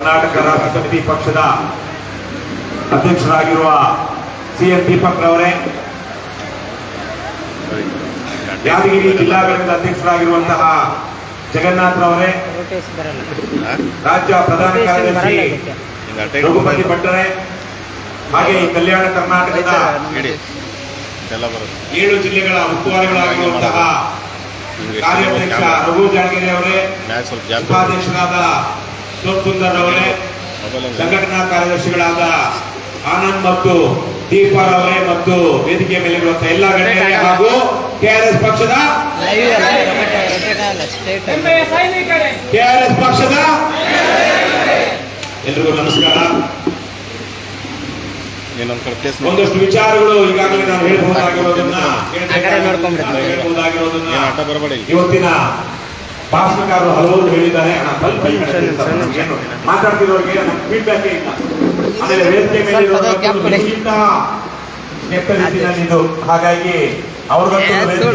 ಕರ್ನಾಟಕ ರಾಜ್ಯ ಸಮಿತಿ ಪಕ್ಷದ ಅಧ್ಯಕ್ಷರಾಗಿರುವ ಸಿ ಎನ್ ದೀಪಕ್ ರವರೇ ಯಾದಗಿರಿ ಜಿಲ್ಲಾ ಘಟಕದ ಅಧ್ಯಕ್ಷರಾಗಿರುವಂತಹ ಜಗನ್ನಾಥ್ ರವರೇ ರಾಜ್ಯ ಪ್ರಧಾನ ಕಾರ್ಯದರ್ಶಿ ರಘುಪತಿ ಭಟ್ಟರೆ ಹಾಗೆ ಕಲ್ಯಾಣ ಕರ್ನಾಟಕದ ಏಳು ಜಿಲ್ಲೆಗಳ ಉಸ್ತುವಾರಿಗಳಾಗಿರುವಂತಹ ಕಾರ್ಯಾಧ್ಯಕ್ಷ ರಘು ಜಾಗಿರಿ ಅವರೇ ಉಪಾಧ್ಯಕ್ಷರಾದ ಸೋಮ್ ಸುಂದರ್ ಅವರೇ ಸಂಘಟನಾ ಕಾರ್ಯದರ್ಶಿಗಳಾದ ಆನಂದ್ ಮತ್ತು ದೀಪಾಲ್ ಅವರೇ ಮತ್ತು ವೇದಿಕೆ ಮೇಲೆ ಇರುವಂತಹ ಎಲ್ಲ ಗಣ್ಯರೇ ಹಾಗೂ ಕೆಆರ್ಎಸ್ ಪಕ್ಷದ ಕೆಆರ್ಎಸ್ ಪಕ್ಷದ ಎಲ್ರಿಗೂ ನಮಸ್ಕಾರ. ಒಂದಷ್ಟು ವಿಚಾರಗಳು ಈಗಾಗಲೇ ನಾನು ಹೇಳ್ಬಹುದಾಗಿರೋದನ್ನ ಹೇಳಬಹುದಾಗಿರೋದನ್ನ ಇವತ್ತಿನ ಭಾಷಣಕಾರರು ಹಲವರು ಹೇಳಿದ್ದಾರೆ. ಅಣ್ಣ, ಸ್ವಲ್ಪ. ಏನು ಮಾತಾಡ್ತಿರೋರಿಗೆ ಫೀಡ್ಬ್ಯಾಕ್ ಇಲ್ಲ. ಆಮೇಲೆ ವೇದಿಕೆ ಮೇಲೆ ಕೆಟ್ಟ ರೀತಿಯಲ್ಲಿ ಇದು. ಹಾಗಾಗಿ ಅವ್ರಿಗಂತೂ.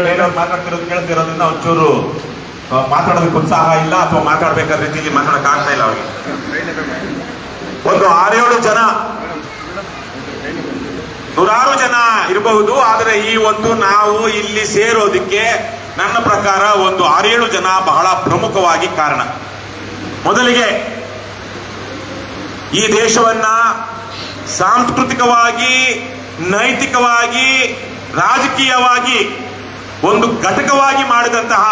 ಬೇರೆಯವ್ರು ಮಾತಾಡ್ತಿರೋದು ಕೇಳ್ತಿರೋದ್ರಿಂದ ಒಂಚೂರು ಮಾತಾಡೋದಕ್ಕೆ ಉತ್ಸಾಹ ಇಲ್ಲ ಅಥವಾ ಮಾತಾಡ್ಬೇಕಾದ ರೀತಿಯಲ್ಲಿ ಮಾತಾಡಕ್ ಆಗ್ತಾ ಇಲ್ಲ ಅವ್ರಿಗೆ. ಒಂದು ಆರೇಳು ಜನ ನೂರಾರು ಜನ ಇರಬಹುದು ಆದರೆ ಈ ಒಂದು ನಾವು ಇಲ್ಲಿ ಸೇರೋದಕ್ಕೆ ನನ್ನ ಪ್ರಕಾರ ಒಂದು ಆರೇಳು ಜನ ಬಹಳ ಪ್ರಮುಖವಾಗಿ ಕಾರಣ. ಮೊದಲಿಗೆ ಈ ದೇಶವನ್ನ ಸಾಂಸ್ಕೃತಿಕವಾಗಿ, ನೈತಿಕವಾಗಿ, ರಾಜಕೀಯವಾಗಿ ಒಂದು ಘಟಕವಾಗಿ ಮಾಡಿದಂತಹ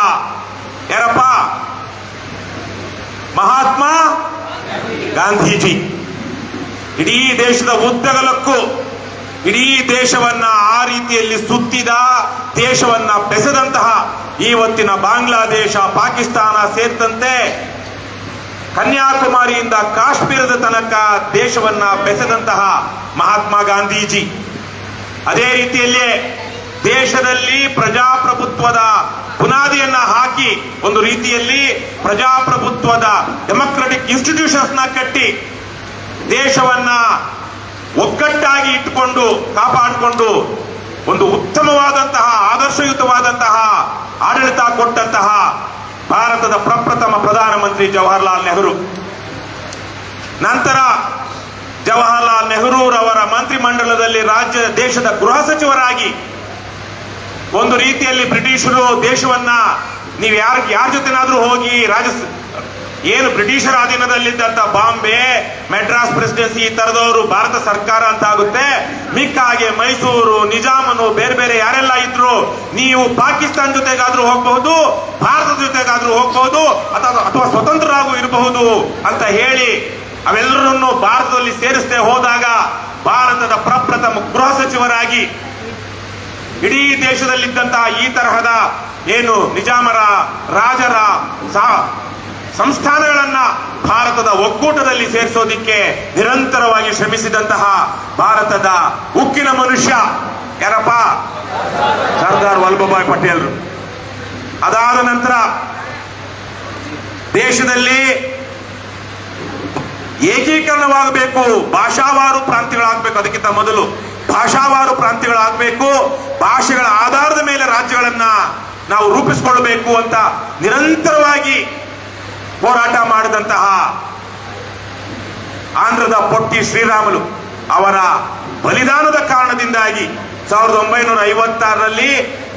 ಯಾರಪ್ಪ? ಮಹಾತ್ಮ ಗಾಂಧೀಜಿ. ಇಡೀ ದೇಶದ ಉದ್ದಗಲಕ್ಕೂ ಇಡೀ ದೇಶವನ್ನ ಆ ರೀತಿಯಲ್ಲಿ ಸುತ್ತಿದ, ದೇಶವನ್ನ ಬೆಸೆದಂತಹ ಇವತ್ತಿನ ಬಾಂಗ್ಲಾದೇಶ, ಪಾಕಿಸ್ತಾನ ಸೇರಿದಂತೆ ಕನ್ಯಾಕುಮಾರಿಯಿಂದ ಕಾಶ್ಮೀರದ ತನಕ ದೇಶವನ್ನ ಬೆಸೆದಂತಹ ಮಹಾತ್ಮ ಗಾಂಧೀಜಿ. ಅದೇ ರೀತಿಯಲ್ಲಿಯೇ ದೇಶದಲ್ಲಿ ಪ್ರಜಾಪ್ರಭುತ್ವದ ಬುನಾದಿಯನ್ನ ಹಾಕಿ ಒಂದು ರೀತಿಯಲ್ಲಿ ಪ್ರಜಾಪ್ರಭುತ್ವದ ಡೆಮೊಕ್ರೆಟಿಕ್ ಇನ್ಸ್ಟಿಟ್ಯೂಷನ್ಸ್ನ ಕಟ್ಟಿ ದೇಶವನ್ನ ಒಗ್ಗಟ್ಟಾಗಿ ಇಟ್ಟುಕೊಂಡು, ಕಾಪಾಡಿಕೊಂಡು, ಒಂದು ಉತ್ತಮವಾದಂತಹ, ಆದರ್ಶಯುತವಾದಂತಹ, ಆಡಳಿತ ಕೊಟ್ಟಂತಹ ಭಾರತದ ಪ್ರಪ್ರಥಮ ಪ್ರಧಾನಮಂತ್ರಿ ಜವಾಹರ್ಲಾಲ್ ನೆಹರು. ನಂತರ ಜವಾಹರ್ಲಾಲ್ ನೆಹರೂರವರ ಮಂತ್ರಿಮಂಡಲದಲ್ಲಿ ರಾಜ್ಯ, ದೇಶದ ಗೃಹ ಸಚಿವರಾಗಿ ಒಂದು ರೀತಿಯಲ್ಲಿ ಬ್ರಿಟಿಷರು ದೇಶವನ್ನ ನೀವು ಯಾರ ಯಾರ ಜೊತೆನಾದ್ರೂ ಹೋಗಿ ರಾಜ ಏನು ಬ್ರಿಟಿಷರ ಅಧೀನದಲ್ಲಿದ್ದಂತ ಬಾಂಬೆ ಮೆಡ್ರಾಸ್ ಪ್ರೆಸಿಡೆನ್ಸಿ ಈ ತರದವರು ಭಾರತ ಸರ್ಕಾರ ಅಂತ ಆಗುತ್ತೆ. ಮಿಕ್ಕ ಹಾಗೆ ಮೈಸೂರು, ನಿಜಾಮನು, ಬೇರೆ ಬೇರೆ ಯಾರೆಲ್ಲ ಇದ್ರು, ನೀವು ಪಾಕಿಸ್ತಾನ ಜೊತೆಗಾದ್ರೂ ಹೋಗಬಹುದು, ಭಾರತದ ಜೊತೆಗಾದ್ರೂ ಹೋಗಬಹುದು, ಅಥವಾ ಅಥವಾ ಸ್ವತಂತ್ರರಾಗೂ ಇರಬಹುದು ಅಂತ ಹೇಳಿ ಅವೆಲ್ಲರನ್ನು ಭಾರತದಲ್ಲಿ ಸೇರಿಸದೆ ಹೋದಾಗ ಭಾರತದ ಪ್ರಪ್ರಥಮ ಗೃಹ ಸಚಿವರಾಗಿ ಇಡೀ ದೇಶದಲ್ಲಿದ್ದಂತಹ ಈ ತರಹದ ಏನು ನಿಜಾಮರ, ರಾಜರ ಸಾ- ಸಂಸ್ಥಾನಗಳನ್ನ ಭಾರತದ ಒಕ್ಕೂಟದಲ್ಲಿ ಸೇರಿಸೋದಿಕ್ಕೆ ನಿರಂತರವಾಗಿ ಶ್ರಮಿಸಿದಂತಹ ಭಾರತದ ಉಕ್ಕಿನ ಮನುಷ್ಯ ಯಾರಪ್ಪ? ಸರ್ದಾರ್ ವಲ್ಲಭಭಾಯ್ ಪಟೇಲ್ ಅದಾದ ನಂತರ ದೇಶದಲ್ಲಿ ಏಕೀಕರಣವಾಗಬೇಕು, ಭಾಷಾವಾರು ಪ್ರಾಂತ್ಯಗಳಾಗಬೇಕು, ಅದಕ್ಕಿಂತ ಮೊದಲು ಭಾಷಾವಾರು ಪ್ರಾಂತ್ಯಗಳಾಗಬೇಕು, ಭಾಷೆಗಳ ಆಧಾರದ ಮೇಲೆ ರಾಜ್ಯಗಳನ್ನ ನಾವು ರೂಪಿಸಿಕೊಳ್ಳಬೇಕು ಅಂತ ನಿರಂತರವಾಗಿ ಹೋರಾಟ ಮಾಡಿದಂತಹ ಆಂಧ್ರದ ಪೊಟ್ಟಿ ಶ್ರೀರಾಮುಲು ಅವರ ಬಲಿದಾನದ ಕಾರಣದಿಂದಾಗಿ ಸಾವಿರದ ಒಂಬೈನೂರ ಐವತ್ತಾರರಲ್ಲಿ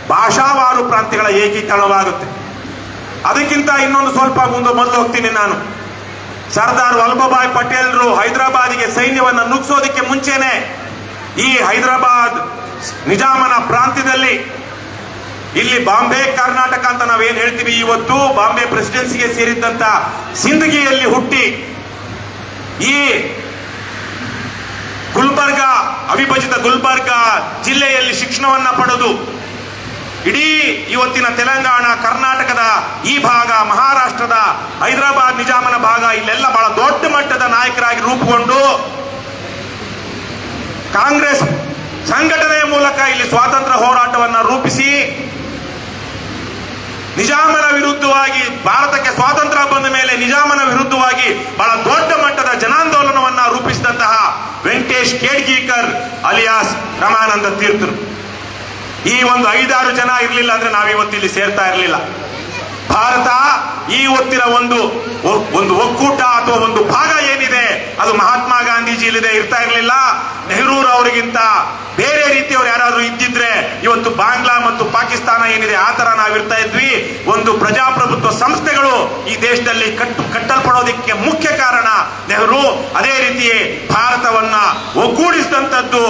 ಭಾಷಾವಾರು ಪ್ರಾಂತ್ಯಗಳ ಏಕೀಕರಣವಾಗುತ್ತೆ. ಅದಕ್ಕಿಂತ ಇನ್ನೊಂದು ಸ್ವಲ್ಪ ಮುಂದೆ ಮೊದಲು ಹೋಗ್ತೀನಿ ನಾನು. ಸರ್ದಾರ್ ವಲ್ಲಭಭಾಯ್ ಪಟೇಲ್ರು ಹೈದರಾಬಾದಿಗೆ ಸೈನ್ಯವನ್ನು ನುಗ್ಸೋದಕ್ಕೆ ಮುಂಚೆನೆ ಈ ಹೈದರಾಬಾದ್ ನಿಜಾಮನ ಪ್ರಾಂತ್ಯದಲ್ಲಿ ಇಲ್ಲಿ ಬಾಂಬೆ, ಕರ್ನಾಟಕ ಅಂತ ನಾವೇನ್ ಹೇಳ್ತೀವಿ ಇವತ್ತು? ಬಾಂಬೆ ಪ್ರೆಸಿಡೆನ್ಸಿಗೆ ಸೇರಿದ್ದಂತ ಸಿಂದಗಿಯಲ್ಲಿ ಹುಟ್ಟಿ ಈ ಗುಲ್ಬರ್ಗ, ಅವಿಭಜಿತ ಗುಲ್ಬರ್ಗ ಜಿಲ್ಲೆಯಲ್ಲಿ ಶಿಕ್ಷಣವನ್ನ ಪಡೆದು ಇಡೀ ಇವತ್ತಿನ ತೆಲಂಗಾಣ, ಕರ್ನಾಟಕದ ಈ ಭಾಗ, ಮಹಾರಾಷ್ಟ್ರದ ಹೈದರಾಬಾದ್ ನಿಜಾಮನ ಭಾಗ, ಇಲ್ಲೆಲ್ಲ ಬಹಳ ದೊಡ್ಡ ಮಟ್ಟದ ನಾಯಕರಾಗಿ ರೂಪುಗೊಂಡು ಕಾಂಗ್ರೆಸ್ ಸಂಘಟನೆಯ ಮೂಲಕ ಇಲ್ಲಿ ಸ್ವಾತಂತ್ರ್ಯ ಹೋರಾಟವನ್ನ ರೂಪಿಸಿ ನಿಜಾಮನ ವಿರುದ್ಧವಾಗಿ ಭಾರತಕ್ಕೆ ಸ್ವಾತಂತ್ರ್ಯ ಬಂದ ಮೇಲೆ ನಿಜಾಮನ ವಿರುದ್ಧವಾಗಿ ಬಹಳ ದೊಡ್ಡ ಮಟ್ಟದ ಜನಾಂದೋಲನವನ್ನ ರೂಪಿಸಿದಂತಹ ವೆಂಕಟೇಶ್ ಕೇಡ್ಗೀಕರ್ ಅಲಿಯಾಸ್ ರಮಾನಂದ ತೀರ್ಥರು. ಈ ಒಂದು ಐದಾರು ಜನ ಇರಲಿಲ್ಲ ಅಂದ್ರೆ ನಾವಿವತ್ತು ಇಲ್ಲಿ ಸೇರ್ತಾ ಇರಲಿಲ್ಲ. ಭಾರತ ಈ ಹೊತ್ತಿನ ಒಂದು ಒಂದು ಒಕ್ಕೂಟ ಅಥವಾ ಒಂದು ಭಾಗ ಏನಿದೆ ಅದು ಮಹಾತ್ಮ ಗಾಂಧೀಜಿ ಇಲ್ಲದೆ ಇರ್ತಾ ಇರಲಿಲ್ಲ. ನೆಹರೂರವರಿಗಿಂತ ಬೇರೆ ರೀತಿಯವ್ರು ಯಾರಾದರೂ ಇದ್ದಿದ್ರೆ ಇವತ್ತು ಬಾಂಗ್ಲಾ ಮತ್ತು ಪಾಕಿಸ್ತಾನ ಏನಿದೆ, ಆ ತರ ನಾವಿರ್ತಾ ಇದ್ವಿ. ಒಂದು ಪ್ರಜಾಪ್ರಭುತ್ವ ಸಂಸ್ಥೆಗಳು ಈ ದೇಶದಲ್ಲಿ ಕಟ್ಟು, ಕಟ್ಟಲ್ಪಡೋದಕ್ಕೆ ಮುಖ್ಯ ಕಾರಣ ನೆಹರು. ಅದೇ ರೀತಿ ಭಾರತವನ್ನ ಒಗ್ಗೂಡಿಸಿದಂಥದ್ದು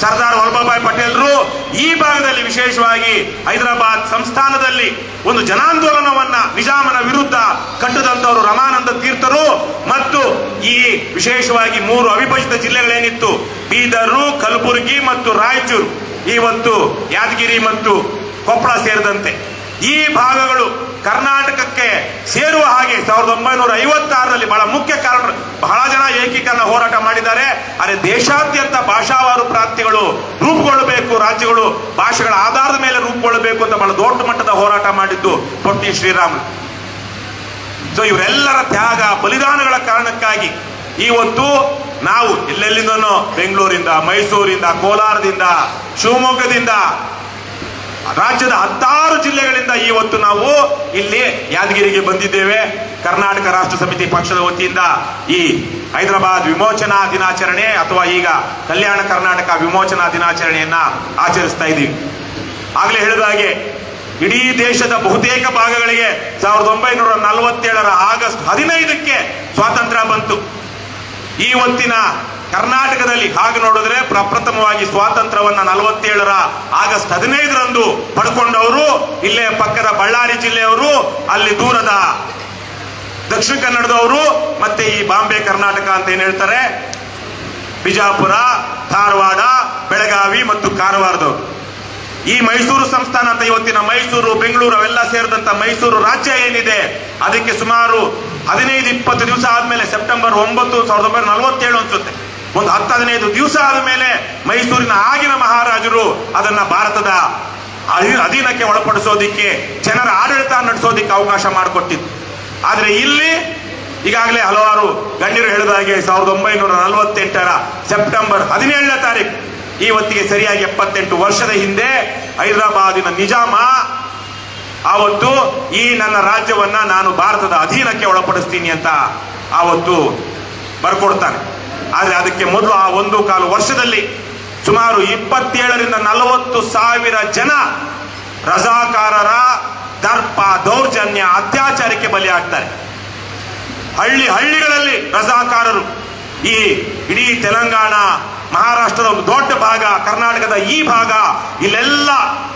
ಸರ್ದಾರ್ ವಲ್ಲಭಭಾಯ್ ಪಟೇಲ್ರು ಈ ಭಾಗದಲ್ಲಿ ವಿಶೇಷವಾಗಿ ಹೈದರಾಬಾದ್ ಸಂಸ್ಥಾನದಲ್ಲಿ ಒಂದು ಜನಾಂದೋಲನವನ್ನ ನಿಜಾಮನ ವಿರುದ್ಧ ಕಟ್ಟದಂತವರು ರಮಾನಂದ ತೀರ್ಥರು ಮತ್ತು ಈ ವಿಶೇಷವಾಗಿ ಮೂರು ಅವಿಭಜಿತ ಜಿಲ್ಲೆಗಳೇನಿತ್ತು, ಬೀದರು, ಕಲಬುರಗಿ ಮತ್ತು ರಾಯಚೂರು. ಇವತ್ತು ಯಾದಗಿರಿ ಮತ್ತು ಕೊಪ್ಪಳ ಸೇರಿದಂತೆ. ಈ ಭಾಗಗಳು ಕರ್ನಾಟಕಕ್ಕೆ ಸೇರುವ ಹಾಗೆ ಸಾವಿರದ ಒಂಬೈನೂರ ಐವತ್ತಾರರಲ್ಲಿ ಬಹಳ ಮುಖ್ಯ ಕಾರಣ, ಬಹಳ ಜನ ಏಕೀಕರಣ ಹೋರಾಟ ಮಾಡಿದ್ದಾರೆ. ಆದರೆ ದೇಶಾದ್ಯಂತ ಭಾಷಾವಾರು ಪ್ರಾಂತ್ಯಗಳು ರೂಪುಗೊಳ್ಳಬೇಕು, ರಾಜ್ಯಗಳು ಭಾಷೆಗಳ ಆಧಾರದ ಮೇಲೆ ರೂಪುಗೊಳ್ಳಬೇಕು ಅಂತ ಬಹಳ ದೊಡ್ಡ ಮಟ್ಟದ ಹೋರಾಟ ಮಾಡಿದ್ದು ಪೊಟ್ಟಿ ಶ್ರೀರಾಮ್ ಸೊ ಇವರೆಲ್ಲರ ತ್ಯಾಗ, ಬಲಿದಾನಗಳ ಕಾರಣಕ್ಕಾಗಿ ಇವತ್ತು ನಾವು ಎಲ್ಲೆಲ್ಲಿಂದನೋ ಬೆಂಗಳೂರಿಂದ, ಮೈಸೂರಿಂದ, ಕೋಲಾರದಿಂದ, ಶಿವಮೊಗ್ಗದಿಂದ ರಾಜ್ಯದ ಹತ್ತಾರು ಜಿಲ್ಲೆಗಳಿಂದ ಇವತ್ತು ನಾವು ಇಲ್ಲಿ ಯಾದಗಿರಿಗೆ ಬಂದಿದ್ದೇವೆ. ಕರ್ನಾಟಕ ರಾಷ್ಟ್ರ ಸಮಿತಿ ಪಕ್ಷದ ವತಿಯಿಂದ ಈ ಹೈದರಾಬಾದ್ ವಿಮೋಚನಾ ದಿನಾಚರಣೆ ಅಥವಾ ಈಗ ಕಲ್ಯಾಣ ಕರ್ನಾಟಕ ವಿಮೋಚನಾ ದಿನಾಚರಣೆಯನ್ನ ಆಚರಿಸ್ತಾ ಇದ್ದೀವಿ. ಆಗ್ಲೇ ಹೇಳಿದ ಹಾಗೆ ಇಡೀ ದೇಶದ ಬಹುತೇಕ ಭಾಗಗಳಿಗೆ ಸಾವಿರದ ಒಂಬೈನೂರ ನಲವತ್ತೇಳರ ಆಗಸ್ಟ್ ಹದಿನೈದಕ್ಕೆ ಸ್ವಾತಂತ್ರ್ಯ ಬಂತು. ಈ ಹೊತ್ತಿನ ಕರ್ನಾಟಕದಲ್ಲಿ ಹಾಗೆ ನೋಡಿದ್ರೆ ಪ್ರಪ್ರಥಮವಾಗಿ ಸ್ವಾತಂತ್ರ್ಯವನ್ನ ನಲವತ್ತೇಳರ ಆಗಸ್ಟ್ ಹದಿನೈದರಂದು ಪಡ್ಕೊಂಡವರು. ಇಲ್ಲೇ ಪಕ್ಕದ ಬಳ್ಳಾರಿ ಜಿಲ್ಲೆಯವರು, ಅಲ್ಲಿ ದೂರದ ದಕ್ಷಿಣ ಕನ್ನಡದವರು, ಮತ್ತೆ ಈ ಬಾಂಬೆ ಕರ್ನಾಟಕ ಅಂತ ಏನ್ ಹೇಳ್ತಾರೆ? ಬಿಜಾಪುರ, ಧಾರವಾಡ, ಬೆಳಗಾವಿ ಮತ್ತು ಕಾರವಾರದವರು. ಈ ಮೈಸೂರು ಸಂಸ್ಥಾನ ಅಂತ ಇವತ್ತಿನ ಮೈಸೂರು, ಬೆಂಗಳೂರು ಅವೆಲ್ಲ ಸೇರಿದಂತ ಮೈಸೂರು ರಾಜ್ಯ ಏನಿದೆ? ಅದಕ್ಕೆ ಸುಮಾರು ಹದಿನೈದು ಇಪ್ಪತ್ತು ದಿವಸ ಆದ್ಮೇಲೆ ಸೆಪ್ಟೆಂಬರ್ ಒಂಬತ್ತು ಸಾವಿರದ ಒಂಬೈನೂರ ನಲವತ್ತೇಳು ಅನ್ಸುತ್ತೆ. ಒಂದು ಹತ್ತು ಹದಿನೈದು ದಿವಸ ಆದ್ಮೇಲೆ ಮೈಸೂರಿನ ಆಗಿನ ಮಹಾರಾಜರು ಅದನ್ನ ಭಾರತದ ಅಧೀ- ಅಧೀನಕ್ಕೆ ಒಳಪಡಿಸೋದಿಕ್ಕೆ, ಜನರ ಆಡಳಿತ ನಡೆಸೋದಿಕ್ಕೆ ಅವಕಾಶ ಮಾಡಿಕೊಟ್ಟಿತ್ತು ಆದ್ರೆ ಇಲ್ಲಿ ಈಗಾಗಲೇ ಹಲವಾರು ಗಣ್ಯರು ಹೇಳಿದ ಹಾಗೆ ಸಾವಿರದ ಒಂಬೈನೂರ ನಲವತ್ತೆಂಟರ ಸೆಪ್ಟೆಂಬರ್ ಹದಿನೇಳನೇ ತಾರೀಕು ಈ ಹೊತ್ತಿಗೆ ಸರಿಯಾಗಿ ಎಪ್ಪತ್ತೆಂಟು ವರ್ಷದ ಹಿಂದೆ ಹೈದರಾಬಾದಿನ ನಿಜಾಮ ಆವತ್ತು ಈ ನನ್ನ ರಾಜ್ಯವನ್ನ ನಾನು ಭಾರತದ ಅಧೀನಕ್ಕೆ ಒಳಪಡಿಸ್ತೀನಿ ಅಂತ ಆವತ್ತು ಬರ್ಕೊಡ್ತಾನೆ ಆದ್ರೆ ಅದಕ್ಕೆ ಮೊದಲು ಆ ಒಂದು ಕಾಲು ವರ್ಷದಲ್ಲಿ ಸುಮಾರು ಇಪ್ಪತ್ತೇಳರಿಂದ ನಲವತ್ತು ಸಾವಿರ ಜನ ರಜಾಕಾರರ ದರ್ಪ ದೌರ್ಜನ್ಯ ಅತ್ಯಾಚಾರಕ್ಕೆ ಬಲಿಯಾಗ್ತಾರೆ. ಹಳ್ಳಿ ಹಳ್ಳಿಗಳಲ್ಲಿ ರಜಾಕಾರರು ಈ ಇಡೀ ತೆಲಂಗಾಣ, ಮಹಾರಾಷ್ಟ್ರದ ಒಂದು ದೊಡ್ಡ ಭಾಗ, ಕರ್ನಾಟಕದ ಈ ಭಾಗ, ಇಲ್ಲೆಲ್ಲ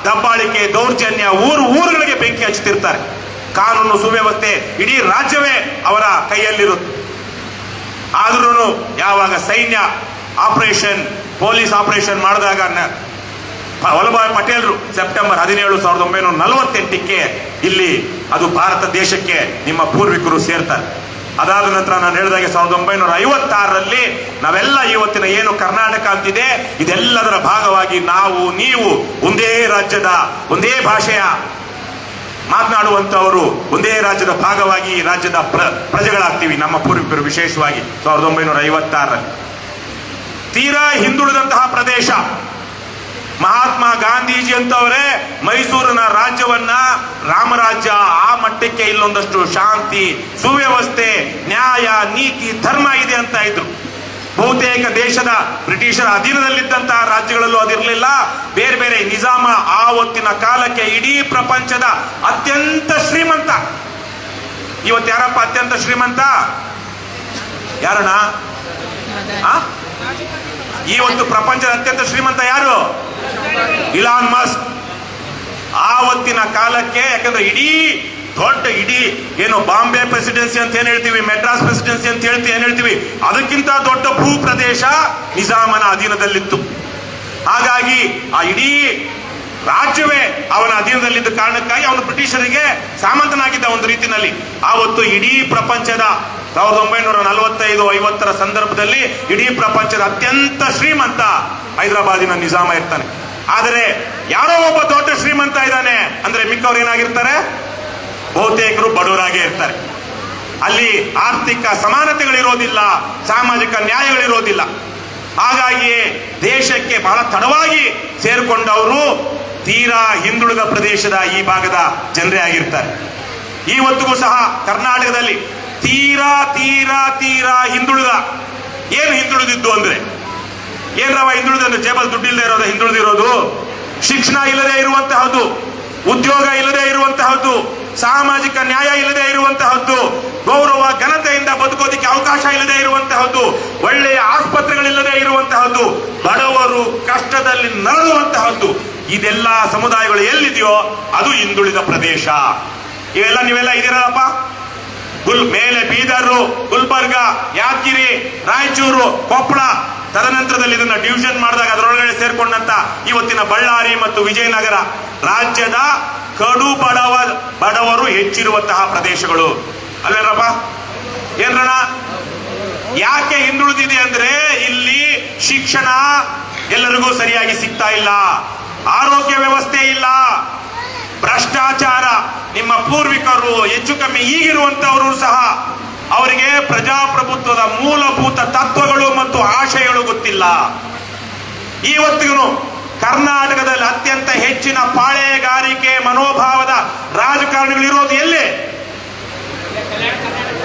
ದಬ್ಬಾಳಿಕೆ, ದೌರ್ಜನ್ಯ ಊರು ಊರುಗಳಿಗೆ ಬೆಂಕಿ ಹಚ್ಚುತ್ತಿರ್ತಾರೆ. ಕಾನೂನು ಸುವ್ಯವಸ್ಥೆ ಇಡೀ ರಾಜ್ಯವೇ ಅವರ ಕೈಯಲ್ಲಿರುತ್ತೆ. ಆದ್ರೂ ಯಾವಾಗ ಸೈನ್ಯ ಆಪರೇಷನ್, ಪೊಲೀಸ್ ಆಪರೇಷನ್ ಮಾಡಿದಾಗ ವಲ್ಲಭಾಯ್ ಪಟೇಲ್ರು ಸೆಪ್ಟೆಂಬರ್ ಹದಿನೇಳು ಸಾವಿರದ ಒಂಬೈನೂರ ನಲವತ್ತೆಂಟಕ್ಕೆ ಇಲ್ಲಿ ಅದು ಭಾರತ ದೇಶಕ್ಕೆ ನಿಮ್ಮ ಪೂರ್ವಿಕರು ಸೇರ್ತಾರೆ. ಅದಾದ ನಂತರ ನಾನು ಹೇಳಿದಾಗೆ ಸಾವಿರದ ಒಂಬೈನೂರ ಐವತ್ತಾರರಲ್ಲಿ ನಾವೆಲ್ಲ ಇವತ್ತಿನ ಏನು ಕರ್ನಾಟಕ ಅಂತಿದೆ, ಇದೆಲ್ಲದರ ಭಾಗವಾಗಿ ನಾವು, ನೀವು ಒಂದೇ ರಾಜ್ಯದ, ಒಂದೇ ಭಾಷೆಯ ಮಾತನಾಡುವಂತವರು ಒಂದೇ ರಾಜ್ಯದ ಭಾಗವಾಗಿ ಈ ರಾಜ್ಯದ ಪ್ರ, ಪ್ರಜೆಗಳಾಗ್ತೀವಿ, ನಮ್ಮ ಪೂರ್ವಿಕರು ವಿಶೇಷವಾಗಿ ಸಾವಿರದ ಒಂಬೈನೂರ ಐವತ್ತಾರರಲ್ಲಿ. ತೀರಾ ಹಿಂದುಳಿದಂತಹ ಪ್ರದೇಶ, ಮಹಾತ್ಮ ಗಾಂಧೀಜಿ ಅಂತವರೇ ಮೈಸೂರಿನ ರಾಜ್ಯವನ್ನ ರಾಮರಾಜ್ಯ, ಆ ಮಟ್ಟಕ್ಕೆ ಇಲ್ಲೊಂದಷ್ಟು ಶಾಂತಿ, ಸುವ್ಯವಸ್ಥೆ, ನ್ಯಾಯ, ನೀತಿ, ಧರ್ಮ ಇದೆ ಅಂತ ಇದ್ರು. ಬಹುತೇಕ ದೇಶದ ಬ್ರಿಟಿಷರ ಅಧೀನದಲ್ಲಿದ್ದಂತಹ ರಾಜ್ಯಗಳಲ್ಲೂ ಅದಿರಲಿಲ್ಲ. ಬೇರೆ ಬೇರೆ ನಿಜಾಮ ಆ ಹೊತ್ತಿನ ಕಾಲಕ್ಕೆ ಇಡೀ ಪ್ರಪಂಚದ ಅತ್ಯಂತ ಶ್ರೀಮಂತ. ಇವತ್ತು ಯಾರಪ್ಪ ಅತ್ಯಂತ ಶ್ರೀಮಂತ? ಯಾರಣ್ಣ? ಈ ಒಂದು ಪ್ರಪಂಚದ ಅತ್ಯಂತ ಶ್ರೀಮಂತ ಯಾರು? Elon Musk. ಆ ಹೊತ್ತಿನ ಕಾಲಕ್ಕೆ, ಯಾಕಂದ್ರೆ ಇಡೀ ದೊಡ್ಡ ಇಡೀ ಏನು ಬಾಂಬೆ ಪ್ರೆಸಿಡೆನ್ಸಿ ಅಂತ ಏನ್ ಹೇಳ್ತೀವಿ? ಮೆಡ್ರಾಸ್ ಪ್ರೆಸಿಡೆನ್ಸಿ ಅಂತ ಹೇಳ್ತೀವಿ, ಏನ್ ಹೇಳ್ತೀವಿ? ಅದಕ್ಕಿಂತ ದೊಡ್ಡ ಭೂ ಪ್ರದೇಶ ನಿಜಾಮನ ಅಧೀನದಲ್ಲಿತ್ತು. ಹಾಗಾಗಿ ಆ ಇಡೀ ರಾಜ್ಯವೇ ಅವನ ಅಧೀನದಲ್ಲಿದ್ದ ಕಾರಣಕ್ಕಾಗಿ ಅವನು ಬ್ರಿಟಿಷರಿಗೆ ಸಾಮಂತನಾಗಿದ್ದ ಒಂದು ರೀತಿನಲ್ಲಿ. ಆವತ್ತು ಇಡೀ ಪ್ರಪಂಚದ ಸಾವಿರದ ಒಂಬೈನೂರ ನಲವತ್ತೈದು, ಐವತ್ತರ ಸಂದರ್ಭದಲ್ಲಿ ಇಡೀ ಪ್ರಪಂಚದ ಅತ್ಯಂತ ಶ್ರೀಮಂತ ಹೈದರಾಬಾದಿನ ನಿಜಾಮ ಇರ್ತಾನೆ. ಆದರೆ ಯಾರೋ ಒಬ್ಬ ದೊಡ್ಡ ಶ್ರೀಮಂತ ಇದ್ದಾನೆ ಅಂದ್ರೆ ಮಿಕ್ಕವ್ರು ಏನಾಗಿರ್ತಾರೆ? ಬಹುತೇಕರು ಬಡವರಾಗೇ ಇರ್ತಾರೆ. ಅಲ್ಲಿ ಆರ್ಥಿಕ ಸಮಾನತೆಗಳಿರೋದಿಲ್ಲ, ಸಾಮಾಜಿಕ ನ್ಯಾಯಗಳಿರೋದಿಲ್ಲ. ಹಾಗಾಗಿಯೇ ದೇಶಕ್ಕೆ ಬಹಳ ತಡವಾಗಿ ಸೇರಿಕೊಂಡವರು ತೀರಾ ಹಿಂದುಳಿದ ಪ್ರದೇಶದ ಈ ಭಾಗದ ಜನರೇ ಆಗಿರ್ತಾರೆ. ಇವತ್ತಿಗೂ ಸಹ ಕರ್ನಾಟಕದಲ್ಲಿ ತೀರಾ ತೀರಾ ತೀರಾ ಹಿಂದುಳಿದ, ಏನು ಹಿಂದುಳಿದಿದ್ದು ಅಂದ್ರೆ? ಏನರವ ಹಿಂದುಳಿದ ಜೇಬಲ್ ದುಡ್ಡು ಇಲ್ಲದೆ ಇರೋದು ಹಿಂದುಳಿದಿರೋದು? ಶಿಕ್ಷಣ ಇಲ್ಲದೆ ಇರುವಂತಹದ್ದು, ಉದ್ಯೋಗ ಇಲ್ಲದೆ ಇರುವಂತಹದ್ದು ಸಾಮಾಜಿಕ ನ್ಯಾಯ ಇಲ್ಲದೆ ಇರುವಂತಹದ್ದು, ಗೌರವ, ಘನತೆಯಿಂದ ಬದುಕೋದಿಕ್ಕೆ ಅವಕಾಶ ಇಲ್ಲದೆ ಇರುವಂತಹದ್ದು, ಒಳ್ಳೆಯ ಆಸ್ಪತ್ರೆಗಳಿಲ್ಲದೆ ಇರುವಂತಹದ್ದು, ಬಡವರು ಕಷ್ಟದಲ್ಲಿ ನರಳುವಂತಹದ್ದು, ಇದೆಲ್ಲ ಸಮುದಾಯಗಳು ಎಲ್ಲಿದೆಯೋ ಅದು ಹಿಂದುಳಿದ ಪ್ರದೇಶ. ಇವೆಲ್ಲ ನೀವೆಲ್ಲ ಇದ್ದೀರಲ್ಲಪ್ಪ? ಗುಲ್ ಮೇಲೆ ಬೀದರ್, ಗುಲ್ಬರ್ಗ, ಯಾದಗಿರಿ, ರಾಯಚೂರು ಕೊಪ್ಪಳ ತದನಂತರದಲ್ಲಿ ಇದನ್ನ ಡಿವಿಷನ್ ಮಾಡಿದಾಗ ಅದರೊಳಗಡೆ ಸೇರ್ಕೊಂಡಂತ ಇವತ್ತಿನ ಬಳ್ಳಾರಿ ಮತ್ತು ವಿಜಯನಗರ ರಾಜ್ಯದ ಕಡು ಬಡವ ಬಡವರು ಹೆಚ್ಚಿರುವಂತಹ ಪ್ರದೇಶಗಳು. ಅಲ್ವೇನಪ್ಪ ಏನ್ರಣ ಯಾಕೆ ಹಿಂದುಳಿದಿದೆ ಅಂದ್ರೆ ಇಲ್ಲಿ ಶಿಕ್ಷಣ ಎಲ್ಲರಿಗೂ ಸರಿಯಾಗಿ ಸಿಗ್ತಾ ಇಲ್ಲ. ಆರೋಗ್ಯ ವ್ಯವಸ್ಥೆ ಇಲ್ಲ. ಭ್ರಷ್ಟಾಚಾರ ನಿಮ್ಮ ಪೂರ್ವಿಕರು ಹೆಚ್ಚು ಕಮ್ಮಿ ಈಗಿರುವಂತವರು ಸಹ ಅವರಿಗೆ ಪ್ರಜಾಪ್ರಭುತ್ವದ ಮೂಲಭೂತ ತತ್ವಗಳು ಮತ್ತು ಆಶಯಗಳು ಗೊತ್ತಿಲ್ಲ. ಇವತ್ತಿಗೂ ಕರ್ನಾಟಕದಲ್ಲಿ ಅತ್ಯಂತ ಹೆಚ್ಚಿನ ಪಾಳೆಗಾರಿಕೆ ಮನೋಭಾವದ ರಾಜಕಾರಣಿಗಳು ಇರೋದು ಎಲ್ಲಿ?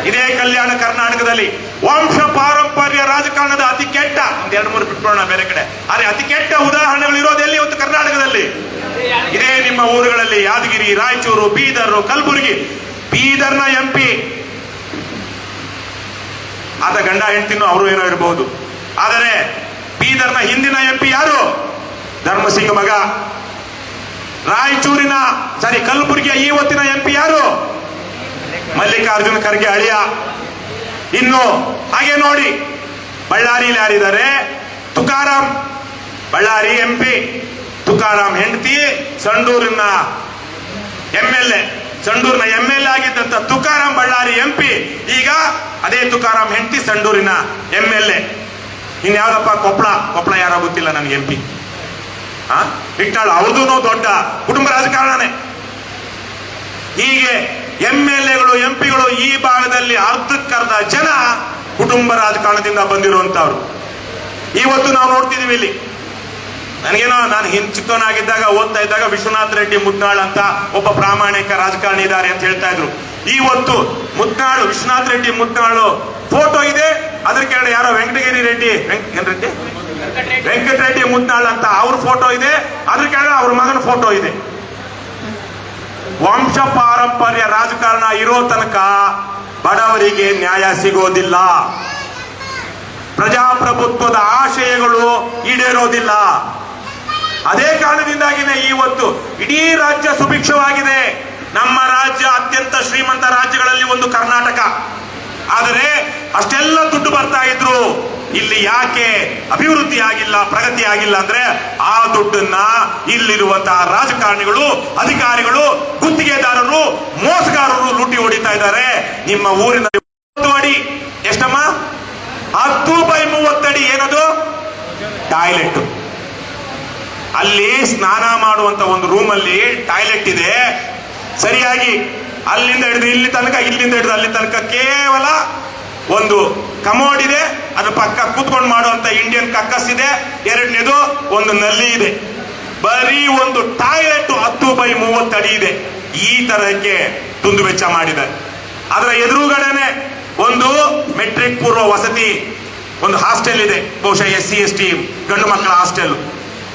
ಇದೇ ಕಲ್ಯಾಣ ಕರ್ನಾಟಕದಲ್ಲಿ. ವಂಶ ಪಾರಂಪರ್ಯ ರಾಜಕಾರಣದ ಅತಿ ಕೆಟ್ಟ, ಒಂದ್ ಎರಡು ಮೂರು ಬಿಟ್ಕೊಳ್ಳೋಣ ಬೇರೆ ಕಡೆ. ಆದ್ರೆ ಅತಿ ಕೆಟ್ಟ ಉದಾಹರಣೆಗಳು ಇರೋದು ಎಲ್ಲಿ ಇವತ್ತು ಕರ್ನಾಟಕದಲ್ಲಿ? ಇದೇ ನಿಮ್ಮ ಊರುಗಳಲ್ಲಿ ಯಾದಗಿರಿ, ರಾಯಚೂರು, ಬೀದರ್, ಕಲಬುರಗಿ. ಬೀದರ್ನ ಎಂಪಿ ಆತ ಗಂಡ, ಹೆಂಡತಿನೂ ಅವರು ಏನೋ ಇರಬಹುದು ಆದರೆ ಬೀದರ್ನ ಹಿಂದಿನ ಎಂಪಿ ಯಾರು? ಧರ್ಮಸಿಂಗ್ ಮಗ. ರಾಯಚೂರಿನ ಸಾರಿ ಕಲಬುರಗಿಯ ಎಂ ಪಿ ಯಾರು? ಮಲ್ಲಿಕಾರ್ಜುನ ಖರ್ಗೆ ಅಳಿಯ. ಇನ್ನು ಹಾಗೆ ನೋಡಿ ಬಳ್ಳಾರಿಯಲ್ಲಿ ಯಾರಿದ್ದಾರೆ? ತುಕಾರಾಮ್, ಬಳ್ಳಾರಿ ಎಂಪಿ ತುಕಾರಾಮ್ ಹೆಂಡತಿ, ಸಂಡೂರಿನ ಎಂ ಎಲ್ ಎ ಸಂಡೂರಿನ ಎಂ ಎಲ್ ಎ ಆಗಿದ್ದಂತ ತುಕಾರಾಮ್ ಬಳ್ಳಾರಿ ಎಂಪಿ ಈಗ ಅದೇ ತುಕಾರಾಮ್ ಹೆಂಡತಿ, ಸಂಡೂರಿನ ಎಂ ಎಲ್ ಎ ಇನ್ಯಾವ್ದಪ್ಪ ಕೊಪ್ಪಳ ಕೊಪ್ಪಳ ಯಾರೋ ಗೊತ್ತಿಲ್ಲ ನನಗೆ ಎಂ ಪಿ ಹಾ ಇಟ್ಟಾಳು ಅವ್ರದೂ ದೊಡ್ಡ ಕುಟುಂಬ ರಾಜಕಾರಣನೇ. ಹೀಗೆ ಎಂ ಎಲ್ ಎಗಳು, ಎಂ ಪಿಗಳು ಈ ಭಾಗದಲ್ಲಿ ಅರ್ಧಕ್ಕರ್ಧ ಜನ ಕುಟುಂಬ ರಾಜಕಾರಣದಿಂದ ಬಂದಿರುವಂತವ್ರು ಇವತ್ತು ನಾವು ನೋಡ್ತಿದೀವಿ ಇಲ್ಲಿ. ನನಗೇನೋ, ನಾನು ಹಿಂದ್ ಚಿಕ್ಕವನಾಗಿದ್ದಾಗ ಓದ್ತಾ ಇದ್ದಾಗ ವಿಶ್ವನಾಥ್ ರೆಡ್ಡಿ ಮುದ್ನಾಳ್ ಅಂತ ಒಬ್ಬ ಪ್ರಾಮಾಣಿಕ ರಾಜಕಾರಣಿ ಇದ್ದಾರೆ ಅಂತ ಹೇಳ್ತಾ ಇದ್ರು. ಇವತ್ತು ಮುದ್ನಾಳು ವಿಶ್ವನಾಥ್ ರೆಡ್ಡಿ ಮುದ್ನಾಳು ಫೋಟೋ ಇದೆ. ಅದ್ರ ಕೆಳಗಡೆ ಯಾರೋ ವೆಂಕಟಗಿರಿ ರೆಡ್ಡಿ, ವೆಂಕ್- ರೆಡ್ಡಿ ವೆಂಕಟರೆಡ್ಡಿ. ಮುದ್ನಾಳ್ ಅಂತ ಅವ್ರ ಫೋಟೋ ಇದೆ ಅದ್ರ ಕೆಳಗೆ ಅವ್ರ ಮಗನ ಫೋಟೋ ಇದೆ. ವಂಶ ಪಾರಂಪರ್ಯ ರಾಜಕಾರಣ ಇರೋ ತನಕ ಬಡವರಿಗೆ ನ್ಯಾಯ ಸಿಗೋದಿಲ್ಲ. ಪ್ರಜಾಪ್ರಭುತ್ವದ ಆಶಯಗಳು ಈಡೇರೋದಿಲ್ಲ. ಅದೇ ಕಾರಣದಿಂದಾಗಿನೇ ಇವತ್ತು ಇಡೀ ರಾಜ್ಯ ಸುಭಿಕ್ಷವಾಗಿದೆ. ನಮ್ಮ ರಾಜ್ಯ ಅತ್ಯಂತ ಶ್ರೀಮಂತ ರಾಜ್ಯಗಳಲ್ಲಿ ಒಂದು ಕರ್ನಾಟಕ. ಆದರೆ ಅಷ್ಟೆಲ್ಲ ದುಡ್ಡು ಬರ್ತಾ ಇದ್ರು. ಇಲ್ಲಿ ಯಾಕೆ ಅಭಿವೃದ್ಧಿ ಆಗಿಲ್ಲ ಪ್ರಗತಿ ಆಗಿಲ್ಲ ಅಂದ್ರೆ ಆ ದುಡ್ಡನ್ನ ಇಲ್ಲಿರುವಂತಹ ರಾಜಕಾರಣಿಗಳು, ಅಧಿಕಾರಿಗಳು, ಗುತ್ತಿಗೆದಾರರು, ಮೋಸಗಾರರು ಲೂಟಿ ಹೊಡಿತಾ ಇದ್ದಾರೆ. ನಿಮ್ಮ ಊರಿನ ಮೂವತ್ತು ಅಡಿ. ಎಷ್ಟಮ್ಮ? ಹತ್ತು ಬೈ ಮೂವತ್ತಡಿ ಏನದು? ಟಾಯ್ಲೆಟ್. ಅಲ್ಲಿ ಸ್ನಾನ ಮಾಡುವಂತ ಒಂದು ರೂಮಲ್ಲಿ ಟಾಯ್ಲೆಟ್ ಇದೆ. ಸರಿಯಾಗಿ ಅಲ್ಲಿಂದ ಹಿಡಿದು ಇಲ್ಲಿ ತನಕ, ಇಲ್ಲಿಂದ ಹಿಡಿದು ಅಲ್ಲಿ ತನಕ ಕೇವಲ ಒಂದು ಕಮೋಡ್ ಇದೆ. ಅದ್ರ ಪಕ್ಕ ಕೂತ್ಕೊಂಡು ಮಾಡುವಂತ ಇಂಡಿಯನ್ ಕಕ್ಕಸ್ ಇದೆ. ಎರಡನೇದು ಒಂದು ನಲ್ಲಿ ಇದೆ. ಬರೀ ಒಂದು ಟಾಯ್ಲೆಟ್ ಹತ್ತು ಬೈ ಮೂವತ್ತು ಅಡಿ ಇದೆ. ಈ ತರಹಕ್ಕೆ ತುಂದು ವೆಚ್ಚ ಮಾಡಿದ್ದಾರೆ. ಅದರ ಎದುರುಗಡೆನೆ ಒಂದು ಮೆಟ್ರಿಕ್ ಪೂರ್ವ ವಸತಿ ಒಂದು ಹಾಸ್ಟೆಲ್ ಇದೆ. ಬಹುಶಃ ಎಸ್ ಸಿ ಎಸ್ ಟಿ ಗಂಡು ಮಕ್ಕಳ ಹಾಸ್ಟೆಲ್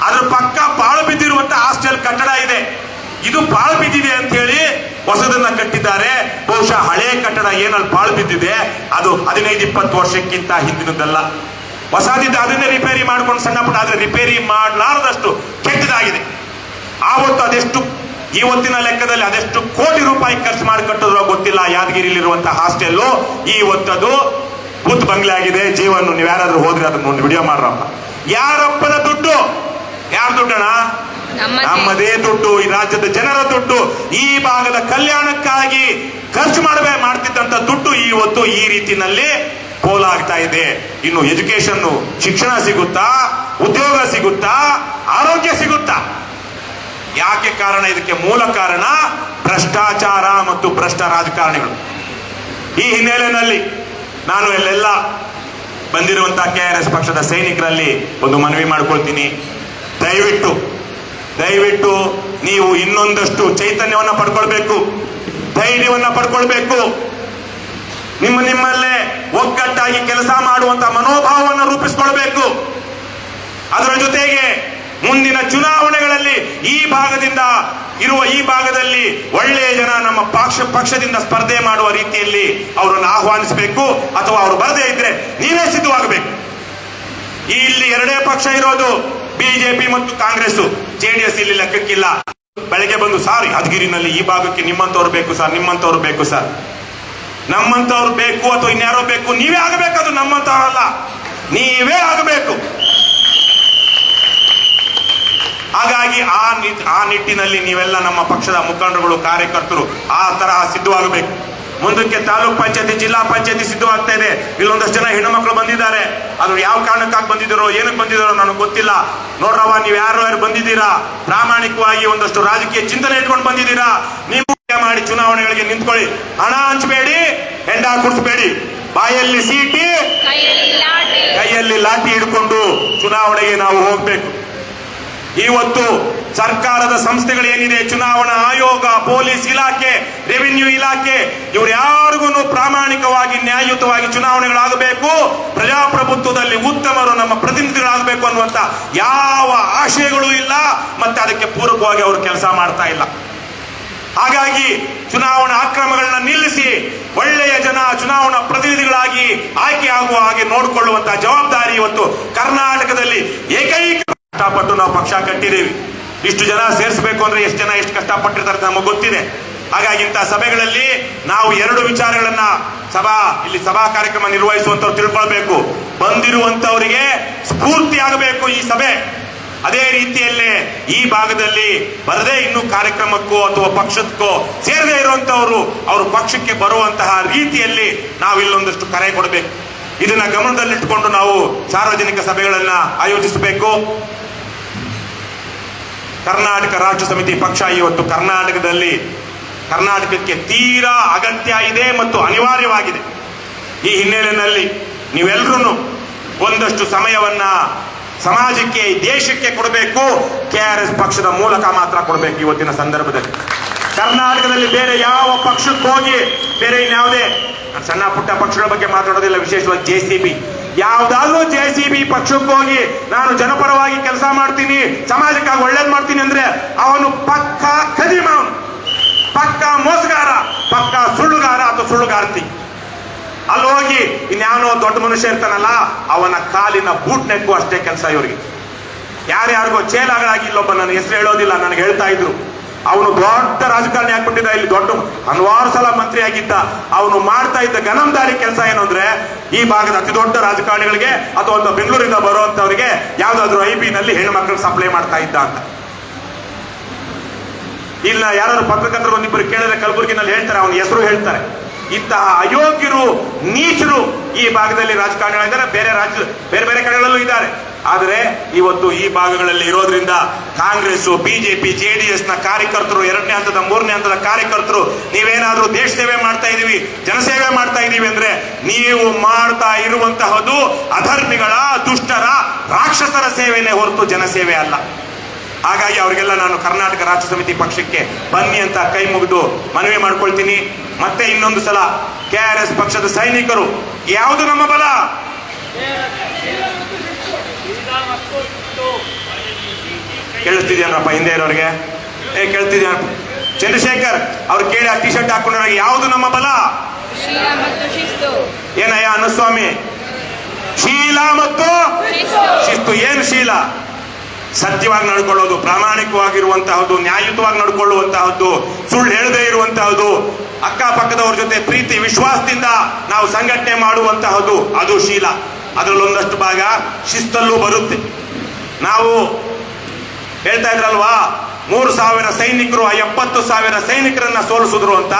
ಅದ್ರ ಪಕ್ಕ ಪಾಳು ಬಿದ್ದಿರುವಂತ ಹಾಸ್ಟೆಲ್ ಕಟ್ಟಡ ಇದೆ. ಇದು ಪಾಳು ಬಿದ್ದಿದೆ ಅಂತ ಹೇಳಿ ಹೊಸದನ್ನ ಕಟ್ಟಿದ್ದಾರೆ. ಬಹುಶಃ ಹಳೆಯ ಕಟ್ಟಡ ಏನಲ್ಲಿ ಪಾಳು ಬಿದ್ದಿದೆ. ಅದು ಹದಿನೈದು, ಇಪ್ಪತ್ತು ವರ್ಷಕ್ಕಿಂತ ಹಿಂದಿನದಲ್ಲ. ಹೊಸದಿದ್ದ ಅದನ್ನೇ ರಿಪೇರಿ ಮಾಡ್ಕೊಂಡು ಸಣ್ಣ ಪುಟ್ಟ ಆದ್ರೆ ರಿಪೇರಿ ಮಾಡಲಾರದಷ್ಟು ಕೆಟ್ಟದಾಗಿದೆ. ಆವತ್ತು ಅದೆಷ್ಟು ಇವತ್ತಿನ ಲೆಕ್ಕದಲ್ಲಿ ಅದೆಷ್ಟು ಕೋಟಿ ರೂಪಾಯಿ ಖರ್ಚು ಮಾಡಿ ಕಟ್ಟಿದ್ರೋ ಗೊತ್ತಿಲ್ಲ. ಯಾದಗಿರಿಲಿರುವಂತಹ ಹಾಸ್ಟೆಲ್ಲು ಇವತ್ತದು ಕೂತ್ ಬಂಗ್ಲೆ ಆಗಿದೆ. ಜೀವನ ನೀವು ಯಾರಾದ್ರೂ ಹೋದ್ರೆ ಅದನ್ನ ಒಂದು ವಿಡಿಯೋ ಮಾಡ್ರಪ್ಪ. ಯಾರಪ್ಪನ ದುಡ್ಡು? ಯಾರ ದುಡ್ಡಣ್ಣ? ನಮ್ಮದೇ. ದುಡ್ಡು, ಈ ರಾಜ್ಯದ ಜನರ ದುಡ್ಡು, ಈ ಭಾಗದ ಕಲ್ಯಾಣಕ್ಕಾಗಿ ಖರ್ಚು ಮಾಡಬೇ ಮಾಡ್ತಿದ್ದಂತ ದುಡ್ಡು ಇವತ್ತು ಈ ರೀತಿನಲ್ಲಿ ಪೋಲಾಗ್ತಾ ಇದೆ. ಇನ್ನು ಎಜುಕೇಶನ್ ಶಿಕ್ಷಣ ಸಿಗುತ್ತಾ, ಉದ್ಯೋಗ ಸಿಗುತ್ತಾ, ಆರೋಗ್ಯ ಸಿಗುತ್ತಾ? ಯಾಕೆ ಕಾರಣ? ಇದಕ್ಕೆ ಮೂಲ ಕಾರಣ ಭ್ರಷ್ಟಾಚಾರ ಮತ್ತು ಭ್ರಷ್ಟ ರಾಜಕಾರಣಿಗಳು. ಈ ಹಿನ್ನೆಲೆಯಲ್ಲಿ ನಾನು ಎಲ್ಲೆಲ್ಲ ಬಂದಿರುವಂತಹ ಕೆ ಆರ್ ಎಸ್ ಪಕ್ಷದ ಸೈನಿಕರಲ್ಲಿ ಒಂದು ಮನವಿ ಮಾಡ್ಕೊಳ್ತೀನಿ. ದಯವಿಟ್ಟು ದಯವಿಟ್ಟು ನೀವು ಇನ್ನೊಂದಷ್ಟು ಚೈತನ್ಯವನ್ನ ಪಡ್ಕೊಳ್ಬೇಕು, ಧೈರ್ಯವನ್ನ ಪಡ್ಕೊಳ್ಬೇಕು. ನಿಮ್ಮ ನಿಮ್ಮಲ್ಲೇ ಒಗ್ಗಟ್ಟಾಗಿ ಕೆಲಸ ಮಾಡುವಂತ ಮನೋಭಾವವನ್ನು ರೂಪಿಸಿಕೊಳ್ಬೇಕು. ಅದರ ಜೊತೆಗೆ ಮುಂದಿನ ಚುನಾವಣೆಗಳಲ್ಲಿ ಈ ಭಾಗದಿಂದ ಇರುವ ಈ ಭಾಗದಲ್ಲಿ ಒಳ್ಳೆಯ ಜನ ನಮ್ಮ ಪಕ್ಷ ಪಕ್ಷದಿಂದ ಸ್ಪರ್ಧೆ ಮಾಡುವ ರೀತಿಯಲ್ಲಿ ಅವರನ್ನು ಆಹ್ವಾನಿಸಬೇಕು, ಅಥವಾ ಅವರು ಬರದೇ ಇದ್ರೆ ನೀವೇ ಸಿದ್ಧವಾಗಬೇಕು. ಇಲ್ಲಿ ಎರಡೇ ಪಕ್ಷ ಇರೋದು ಬಿಜೆಪಿ ಮತ್ತು ಕಾಂಗ್ರೆಸ್ ಜೆಡಿಎಸ್ ಇಲ್ಲಿ ಲೆಕ್ಕಕ್ಕಿಲ್ಲ. ಬೆಳಗ್ಗೆ ಬಂದು, ಸಾರಿ, ಯಾದಗಿರಿನಲ್ಲಿ ಈ ಭಾಗಕ್ಕೆ ನಿಮ್ಮಂತವ್ರು ಬೇಕು ಸರ್ ನಿಮ್ಮಂತವ್ರು ಬೇಕು ಸರ್. ನಮ್ಮಂತವ್ರು ಬೇಕು ಅಥವಾ ಇನ್ಯಾರೋ ಬೇಕು, ನೀವೇ ಆಗಬೇಕು, ಅದು ನಮ್ಮಂತವರಲ್ಲ ನೀವೇ ಆಗಬೇಕು. ಹಾಗಾಗಿ ಆ ಆ ನಿಟ್ಟಿನಲ್ಲಿ ನೀವೆಲ್ಲ ನಮ್ಮ ಪಕ್ಷದ ಮುಖಂಡರುಗಳು, ಕಾರ್ಯಕರ್ತರು ಆ ತರಹ ಸಿದ್ಧವಾಗಬೇಕು. ಮುಂದಕ್ಕೆ ತಾಲೂಕ್ ಪಂಚಾಯತಿ ಜಿಲ್ಲಾ ಪಂಚಾಯತಿ ಸಿದ್ಧವಾಗ್ತಾ ಇದೆ ಇಲ್ಲೊಂದಷ್ಟು ಜನ ಹೆಣ್ಣುಮಕ್ಳು ಬಂದಿದ್ದಾರೆ. ಅದು ಯಾವ ಕಾರಣಕ್ಕಾಗಿ ಬಂದಿದ್ದಾರೋ ಏನಕ್ಕೆ ಬಂದಿದ್ದಾರೋ ನನಗೆ ಗೊತ್ತಿಲ್ಲ. ನೋಡ್ರವ ನೀವು ಯಾರು ಯಾರು ಬಂದಿದ್ದೀರಾ? ಪ್ರಾಮಾಣಿಕವಾಗಿ ಒಂದಷ್ಟು ರಾಜಕೀಯ ಚಿಂತನೆ ಇಟ್ಕೊಂಡು ಬಂದಿದ್ದೀರಾ? ನೀವು ಮಾಡಿ ಚುನಾವಣೆಗಳಿಗೆ ನಿಂತ್ಕೊಳ್ಳಿ. ಹಣ ಹಂಚಬೇಡಿ ಹೆಂಡ ಕುಡಿಸ್ಬೇಡಿ ಬಾಯಲ್ಲಿ ಸೀಟಿ ಕೈಯಲ್ಲಿ ಲಾಟಿ ಲಾಠಿ ಹಿಡ್ಕೊಂಡು ಚುನಾವಣೆಗೆ ನಾವು ಹೋಗ್ಬೇಕು. ಇವತ್ತು ಸರ್ಕಾರದ ಸಂಸ್ಥೆಗಳು ಏನಿದೆ? ಚುನಾವಣಾ ಆಯೋಗ, ಪೊಲೀಸ್ ಇಲಾಖೆ, ರೆವಿನ್ಯೂ ಇಲಾಖೆ, ಇವರು ಯಾರಿಗೂ ಪ್ರಾಮಾಣಿಕವಾಗಿ, ನ್ಯಾಯಯುತವಾಗಿ ಚುನಾವಣೆಗಳಾಗಬೇಕು, ಪ್ರಜಾಪ್ರಭುತ್ವದಲ್ಲಿ ಉತ್ತಮರು ನಮ್ಮ ಪ್ರತಿನಿಧಿಗಳಾಗಬೇಕು ಅನ್ನುವಂತ ಯಾವ ಆಶಯಗಳು ಇಲ್ಲ, ಮತ್ತೆ ಅದಕ್ಕೆ ಪೂರಕವಾಗಿ ಅವರು ಕೆಲಸ ಮಾಡ್ತಾ ಇಲ್ಲ. ಹಾಗಾಗಿ ಚುನಾವಣಾ ಅಕ್ರಮಗಳನ್ನ ನಿಲ್ಲಿಸಿ ಒಳ್ಳೆಯ ಜನ ಚುನಾವಣಾ ಪ್ರತಿನಿಧಿಗಳಾಗಿ ಆಯ್ಕೆ ಆಗುವ ಹಾಗೆ ನೋಡಿಕೊಳ್ಳುವಂತಹ ಜವಾಬ್ದಾರಿ ಇವತ್ತು ಕರ್ನಾಟಕದಲ್ಲಿ ಏಕೈಕ ಕಷ್ಟಪಟ್ಟು ನಾವು ಪಕ್ಷ ಕಟ್ಟಿದ್ದೀವಿ. ಇಷ್ಟು ಜನ ಸೇರಿಸಬೇಕು ಅಂದ್ರೆ ಎಷ್ಟು ಜನ ಎಷ್ಟು ಕಷ್ಟಪಟ್ಟಿರ್ತಾರೆ ನಮಗೆ ಗೊತ್ತಿದೆ. ಹಾಗಾಗಿ ಇಂತಹ ಸಭೆಗಳಲ್ಲಿ ನಾವು ಎರಡು ವಿಚಾರಗಳನ್ನ ಸಭಾ, ಇಲ್ಲಿ ಸಭಾ ಕಾರ್ಯಕ್ರಮ ನಿರ್ವಹಿಸುವಂತವ್ರು ತಿಳ್ಕೊಳ್ಬೇಕು. ಬಂದಿರುವಂತವರಿಗೆ ಸ್ಫೂರ್ತಿ ಆಗಬೇಕು ಈ ಸಭೆ. ಅದೇ ರೀತಿಯಲ್ಲೇ ಈ ಭಾಗದಲ್ಲಿ ಬರದೇ ಇನ್ನು ಕಾರ್ಯಕ್ರಮಕ್ಕೋ ಅಥವಾ ಪಕ್ಷಕ್ಕೋ ಸೇರದೇ ಇರುವಂತವರು ಅವರು ಪಕ್ಷಕ್ಕೆ ಬರುವಂತಹ ರೀತಿಯಲ್ಲಿ ನಾವು ಇಲ್ಲೊಂದಷ್ಟು ಕರೆ ಕೊಡಬೇಕು. ಇದನ್ನ ಗಮನದಲ್ಲಿಟ್ಟುಕೊಂಡು ನಾವು ಸಾರ್ವಜನಿಕ ಸಭೆಗಳನ್ನ ಆಯೋಜಿಸಬೇಕು. ಕರ್ನಾಟಕ ರಾಜ್ಯ ಸಮಿತಿ ಪಕ್ಷ ಇವತ್ತು ಕರ್ನಾಟಕದಲ್ಲಿ ಕರ್ನಾಟಕಕ್ಕೆ ತೀರಾ ಅಗತ್ಯ ಇದೆ ಮತ್ತು ಅನಿವಾರ್ಯವಾಗಿದೆ. ಈ ಹಿನ್ನೆಲೆಯಲ್ಲಿ ನೀವೆಲ್ಲರೂ ಒಂದಷ್ಟು ಸಮಯವನ್ನ ಸಮಾಜಕ್ಕೆ, ದೇಶಕ್ಕೆ ಕೊಡಬೇಕು. ಕೆ ಆರ್ ಎಸ್ ಪಕ್ಷದ ಮೂಲಕ ಮಾತ್ರ ಕೊಡಬೇಕು ಇವತ್ತಿನ ಸಂದರ್ಭದಲ್ಲಿ. ಕರ್ನಾಟಕದಲ್ಲಿ ಬೇರೆ ಯಾವ ಪಕ್ಷಕ್ಕೆ ಹೋಗಿ ಬೇರೆ ಇನ್ಯಾವುದೇ ಸಣ್ಣ ಪುಟ್ಟ ಪಕ್ಷಗಳ ಬಗ್ಗೆ ಮಾತಾಡೋದಿಲ್ಲ, ವಿಶೇಷವಾಗಿ ಜೆ ಸಿ ಬಿ ಯಾವ್ದಾದ್ರೂ ಜೆ ಸಿ ಬಿ ಪಕ್ಷಕ್ಕೆ ಹೋಗಿ ನಾನು ಜನಪರವಾಗಿ ಕೆಲಸ ಮಾಡ್ತೀನಿ ಸಮಾಜಕ್ಕಾಗಿ ಒಳ್ಳೇದ್ ಮಾಡ್ತೀನಿ ಅಂದ್ರೆ ಅವನು ಪಕ್ಕ ಅವನು ಪಕ್ಕ ಮೋಸಗಾರ, ಪಕ್ಕ ಸುಳ್ಳುಗಾರ ಅಥವಾ ಸುಳ್ಳುಗಾರ್ತಿ. ಅಲ್ಲಿ ಹೋಗಿ ಇನ್ಯಾನೋ ದೊಡ್ಡ ಮನುಷ್ಯ ಇರ್ತಾನಲ್ಲ, ಅವನ ಕಾಲಿನ ಬೂಟ್ ನೆಕ್ಕು ಅಷ್ಟೇ ಕೆಲಸ ಇವರಿಗೆ. ಯಾರ್ಯಾರಿಗೋ ಚೇಲಾಗಳಾಗಿ ಇಲ್ಲೊಬ್ಬ ನನ್ನ ಹೆಸರು ಹೇಳೋದಿಲ್ಲ, ನನಗೆ ಹೇಳ್ತಾ ಇದ್ರು. ಅವನು ದೊಡ್ಡ ರಾಜಕಾರಣಿ ಆಗ್ಬಿಟ್ಟಿದ್ದ ಇಲ್ಲಿ ದೊಡ್ಡ ಹಲವಾರು ಸಲ ಮಂತ್ರಿ ಆಗಿದ್ದ ಅವನು ಮಾಡ್ತಾ ಇದ್ದ ಗನಂದಾರಿ ಕೆಲಸ ಏನು ಅಂದ್ರೆ ಈ ಭಾಗದ ಅತಿ ದೊಡ್ಡ ರಾಜಕಾರಣಿಗಳಿಗೆ ಅಥವಾ ಒಂದು ಬೆಂಗಳೂರಿಂದ ಬರುವಂತವರಿಗೆ ಯಾವ್ದಾದ್ರು ಐ ಬಿ ನಲ್ಲಿ ಹೆಣ್ಮಕ್ಳು ಸಪ್ಲೈ ಮಾಡ್ತಾ ಇದ್ದ ಅಂತ. ಇಲ್ಲ ಯಾರು ಪತ್ರಕರ್ತರು ಒಂದಿಬ್ಬರು ಕೇಳಿದ್ರೆ ಕಲಬುರಗಿನಲ್ಲಿ ಹೇಳ್ತಾರೆ ಅವನ ಹೆಸರು ಹೇಳ್ತಾರೆ. ಇಂತಹ ಅಯೋಗ್ಯರು, ನೀಚರು ಈ ಭಾಗದಲ್ಲಿ ರಾಜಕಾರಣಿಗಳಿದ್ದಾರೆ ಬೇರೆ ರಾಜ್ಯ, ಬೇರೆ ಬೇರೆ ಕಡೆಗಳಲ್ಲೂ ಇದ್ದಾರೆ. ಆದರೆ ಇವತ್ತು ಈ ಭಾಗಗಳಲ್ಲಿ ಇರೋದ್ರಿಂದ ಕಾಂಗ್ರೆಸ್ ಬಿಜೆಪಿ ಎಸ್ನ ಕಾರ್ಯಕರ್ತರು, ಎರಡನೇ ಹಂತದ, ಮೂರನೇ ಹಂತದ ಕಾರ್ಯಕರ್ತರು, ನೀವೇನಾದ್ರೂ ದೇಶ ಸೇವೆ ಮಾಡ್ತಾ ಇದೀವಿ, ಜನಸೇವೆ ಮಾಡ್ತಾ ಇದೀವಿ ಅಂದ್ರೆ ನೀವು ಮಾಡ್ತಾ ಇರುವಂತಹದ್ದು ಅಧರ್ಮಿಗಳ, ದುಷ್ಟರ, ರಾಕ್ಷಸರ ಸೇವೆನೇ ಹೊರತು ಜನಸೇವೆ ಅಲ್ಲ. ಹಾಗಾಗಿ ಅವರಿಗೆಲ್ಲ ನಾನು ಕರ್ನಾಟಕ ರಾಜ್ಯ ಸಮಿತಿ ಪಕ್ಷಕ್ಕೆ ಬನ್ನಿ ಅಂತ ಕೈ ಮುಗಿದು ಮನವಿ ಮಾಡ್ಕೊಳ್ತೀನಿ. ಮತ್ತೆ ಇನ್ನೊಂದು ಸಲ ಕೆ ಆರ್ ಎಸ್ ಪಕ್ಷದ ಸೈನಿಕರು, ಯಾವುದು ನಮ್ಮ ಬಲ? ಕೇಳಿಸ್ತಿದ್ಯಾನಪ್ಪ ಹಿಂದೆ ಇರೋರಿಗೆ? ಏ ಕೇಳ್ತಿದ್ಯಾನಪ್ಪ ಚಂದ್ರಶೇಖರ್ ಅವ್ರು ಕೇಳಿ ಆ ಟಿ ಶರ್ಟ್ ಹಾಕೊಂಡ್ರೆ ಯಾವುದು ನಮ್ಮ ಬಲ? ಏನಯ್ಯ ಅನುಸ್ವಾಮಿ? ಶೀಲ ಮತ್ತು ಶಿಸ್ತು. ಶಿಸ್ತು. ಏನು ಶೀಲ? ಸತ್ಯವಾಗಿ ನಡ್ಕೊಳ್ಳೋದು ಪ್ರಾಮಾಣಿಕವಾಗಿರುವಂತಹದ್ದು ನ್ಯಾಯಯುತವಾಗಿ ನಡ್ಕೊಳ್ಳುವಂತಹದ್ದು ಸುಳ್ಳು ಹೇಳದೇ ಇರುವಂತಹದ್ದು ಅಕ್ಕಪಕ್ಕದವ್ರ ಜೊತೆ ಪ್ರೀತಿ ವಿಶ್ವಾಸದಿಂದ ನಾವು ಸಂಘಟನೆ ಮಾಡುವಂತಹದ್ದು ಅದು ಶೀಲ. ಅದರಲ್ಲೊಂದಷ್ಟು ಭಾಗ ಶಿಸ್ತಲ್ಲೂ ಬರುತ್ತೆ. ನಾವು ಹೇಳ್ತಾ ಇದ್ರಲ್ವಾ? ಮೂರು ಸಾವಿರ ಸೈನಿಕರು, ಆ ಎಪ್ಪತ್ತು ಸಾವಿರ ಸೈನಿಕರನ್ನ ಸೋಲಿಸಿದ್ರು ಅಂತ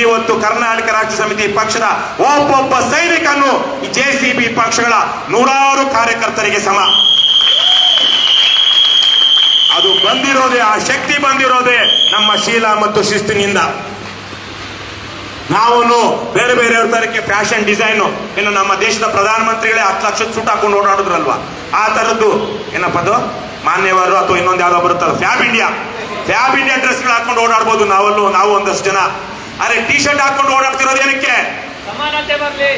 ಇವತ್ತು ಕರ್ನಾಟಕ ರಾಜ್ಯ ಸಮಿತಿ ಪಕ್ಷದ ಒಬ್ಬೊಬ್ಬ ಸೈನಿಕನು ಈ ಜೆ ಸಿ ಬಿ ಪಕ್ಷಗಳ ನೂರಾರು ಕಾರ್ಯಕರ್ತರಿಗೆ ಸಮ. ಅದು ಬಂದಿರೋದೇ, ಆ ಶಕ್ತಿ ಬಂದಿರೋದೇ ನಮ್ಮ ಶೀಲ ಮತ್ತು ಶಿಸ್ತಿನಿಂದ. ನಾವು ಬೇರೆ ಬೇರೆ ತರಕ್ಕೆ ಫ್ಯಾಷನ್ ಡಿಸೈನು. ಇನ್ನು ನಮ್ಮ ದೇಶದ ಪ್ರಧಾನಮಂತ್ರಿಗಳೇ ಹತ್ತು ಲಕ್ಷದ ಸೂಟ್ ಹಾಕೊಂಡು ಓಡಾಡಿದ್ರಲ್ವಾ? ಆ ತರದ್ದು ಏನಪ್ಪ ಅದು? ಮಾನ್ಯವರು ಅಥವಾ ಇನ್ನೊಂದು ಯಾವ್ದೋ ಬರುತ್ತಲ್ಲ ಫ್ಯಾಬ್ ಇಂಡಿಯಾ. ಫ್ಯಾಬ್ ಇಂಡಿಯಾ ಡ್ರೆಸ್ಗಳು ಹಾಕೊಂಡು ಓಡಾಡ್ಬೋದು ನಾವಲ್ಲೂ ನಾವು ಒಂದಷ್ಟು ಜನ. ಅರೆ ಟಿ ಶರ್ಟ್ ಹಾಕೊಂಡು ಓಡಾಡ್ತಿರೋದು ಏನಕ್ಕೆ? ಸಮಾನತೆ ಬರಲಿ.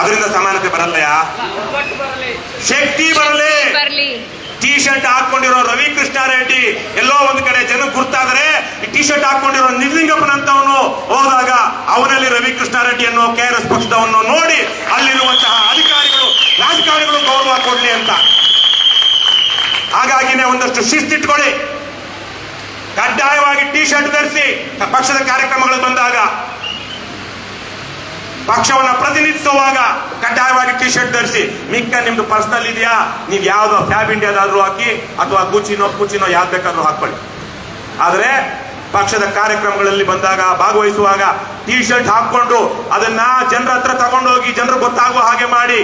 ಅದರಿಂದ ಸಮಾನತೆ ಬರಲ್ಲಯ್ಯ? ಒಗ್ಗಟ್ಟು ಬರಲಿ. ಶಕ್ತಿ ಬರಲಿ. ಬರ್ಲಿ ಟಿ ಶರ್ಟ್ ಹಾಕೊಂಡಿರೋ ರವಿ ಕೃಷ್ಣಾರೆಡ್ಡಿ ಎಲ್ಲೋ ಒಂದ್ ಕಡೆ ಜನ ಗುರ್ತಾದ್ರೆ ಈ ಟಿ ಶರ್ಟ್ ಹಾಕೊಂಡಿರೋ ನಿರ್ಲಿಂಗಪ್ಪನಂತವನು ಹೋದಾಗ ಅವನಲ್ಲಿ ರವಿ ಕೃಷ್ಣಾರೆಡ್ಡಿ ಅನ್ನೋ ಕೆ ಆರ್ ಎಸ್ ಪಕ್ಷದವನ್ನು ನೋಡಿ ಅಲ್ಲಿರುವಂತಹ ಅಧಿಕಾರಿಗಳು ರಾಜಕಾರಣಿಗಳು ಗೌರವ ಕೊಡ್ಲಿ ಅಂತ. ಹಾಗಾಗಿನೇ ಒಂದಷ್ಟು ಶಿಸ್ತಿಟ್ಕೊಳ್ಳಿ. ಕಡ್ಡಾಯವಾಗಿ ಟಿ ಶರ್ಟ್ ಧರಿಸಿ ಪಕ್ಷದ ಕಾರ್ಯಕ್ರಮಗಳು ಬಂದಾಗ, ಪಕ್ಷವನ್ನು ಪ್ರತಿನಿಧಿಸುವಾಗ ಕಡ್ಡಾಯವಾಗಿ ಟಿ ಶರ್ಟ್ ಧರಿಸಿ, ಮಿಕ್ಕ ನಿಮ್ದು ಪರ್ಸನಲ್ ಇದೆಯಾ? ನೀವು ಯಾವ್ದೋ ಫ್ಯಾಬ್ ಇಂಡಿಯಾದಾದ್ರೂ ಹಾಕಿ, ಅಥವಾ ಗುಚಿನೋ ಕುಚಿನೋ ಯಾವ್ದು ಬೇಕಾದ್ರೂ ಹಾಕೊಳ್ಳಿ ಆದರೆ ಪಕ್ಷದ ಕಾರ್ಯಕ್ರಮಗಳಲ್ಲಿ ಬಂದಾಗ, ಭಾಗವಹಿಸುವಾಗ ಟಿ ಶರ್ಟ್ ಹಾಕೊಂಡು ಅದನ್ನ ಜನರ ಹತ್ರ ತಗೊಂಡೋಗಿ ಜನರು ಗೊತ್ತಾಗುವ ಹಾಗೆ ಮಾಡಿ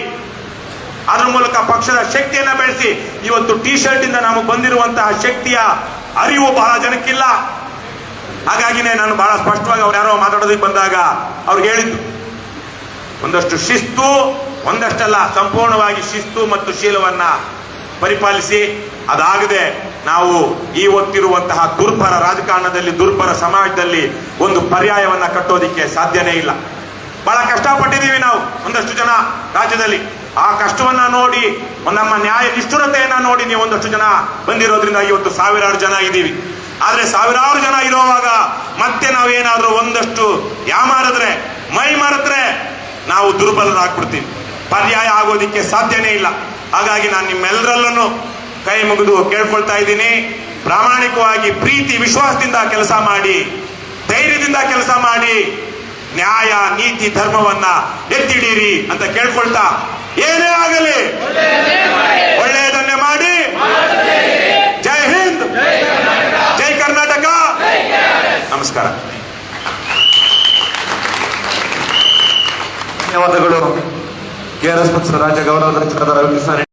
ಅದ್ರ ಮೂಲಕ ಪಕ್ಷದ ಶಕ್ತಿಯನ್ನ ಬೆಳೆಸಿ ಇವತ್ತು ಟಿ ಶರ್ಟ್ ಇಂದ ನಮಗೆ ಬಂದಿರುವಂತಹ ಶಕ್ತಿಯ ಅರಿವು ಬಹಳ ಜನಕ್ಕಿಲ್ಲ. ಹಾಗಾಗಿನೇ ನಾನು ಬಹಳ ಸ್ಪಷ್ಟವಾಗಿ ಅವ್ರು ಯಾರೋ ಮಾತಾಡೋದಕ್ಕೆ ಬಂದಾಗ ಅವ್ರು ಹೇಳಿದ್ದು, ಒಂದಷ್ಟು ಶಿಸ್ತು, ಒಂದಷ್ಟಲ್ಲ ಸಂಪೂರ್ಣವಾಗಿ ಶಿಸ್ತು ಮತ್ತು ಶೀಲವನ್ನ ಪರಿಪಾಲಿಸಿ ಅದಾಗದೆ ನಾವು ಈ ಹೊತ್ತಿರುವಂತಹ ದುರ್ಬರ ರಾಜಕಾರಣದಲ್ಲಿ ದುರ್ಬರ ಸಮಾಜದಲ್ಲಿ ಒಂದು ಪರ್ಯಾಯವನ್ನ ಕಟ್ಟೋದಿಕ್ಕೆ ಸಾಧ್ಯನೇ ಇಲ್ಲ. ಬಹಳ ಕಷ್ಟಪಟ್ಟಿದ್ದೀವಿ ನಾವು ಒಂದಷ್ಟು ಜನ ರಾಜ್ಯದಲ್ಲಿ. ಆ ಕಷ್ಟವನ್ನ ನೋಡಿ, ನಮ್ಮ ನ್ಯಾಯ ನಿಷ್ಠುರತೆಯನ್ನ ನೋಡಿ ನೀವು ಒಂದಷ್ಟು ಜನ ಬಂದಿರೋದ್ರಿಂದ ಇವತ್ತು ಸಾವಿರಾರು ಜನ ಇದ್ದೀವಿ. ಆದ್ರೆ ಸಾವಿರಾರು ಜನ ಇರುವಾಗ ಮತ್ತೆ ನಾವೇನಾದ್ರೂ ಒಂದಷ್ಟು ಯಾಮಾರಿದ್ರೆ ಮೈ ಮರೆತ್ರೆ ನಾವು ದುರ್ಬಲರಾಗ್ಬಿಡ್ತೀವಿ. ಪರ್ಯಾಯ ಆಗೋದಿಕ್ಕೆ ಸಾಧ್ಯನೇ ಇಲ್ಲ. ಹಾಗಾಗಿ ನಾನು ನಿಮ್ಮೆಲ್ಲರಲ್ಲೂ ಕೈ ಮುಗಿದು ಕೇಳ್ಕೊಳ್ತಾ ಇದ್ದೀನಿ. ಪ್ರಾಮಾಣಿಕವಾಗಿ, ಪ್ರೀತಿ, ವಿಶ್ವಾಸದಿಂದ ಕೆಲಸ ಮಾಡಿ, ಧೈರ್ಯದಿಂದ ಕೆಲಸ ಮಾಡಿ, ನ್ಯಾಯ, ನೀತಿ, ಧರ್ಮವನ್ನ ಎತ್ತಿಡೀರಿ ಅಂತ ಕೇಳ್ಕೊಳ್ತಾ ಏನೇ ಆಗಲಿ, ಒಳ್ಳೆಯದನ್ನೇ ಮಾಡಿ. ಜೈ ಹಿಂದ್. ಜೈ ಕರ್ನಾಟಕ. ನಮಸ್ಕಾರ. ಧನ್ಯವಾದಗಳು. ಕೆಆರ್ಎಸ್ ಪಕ್ಷದ ರಾಜ್ಯ ಗೌರವ ರವಿ ರೆಡ್ಡಿ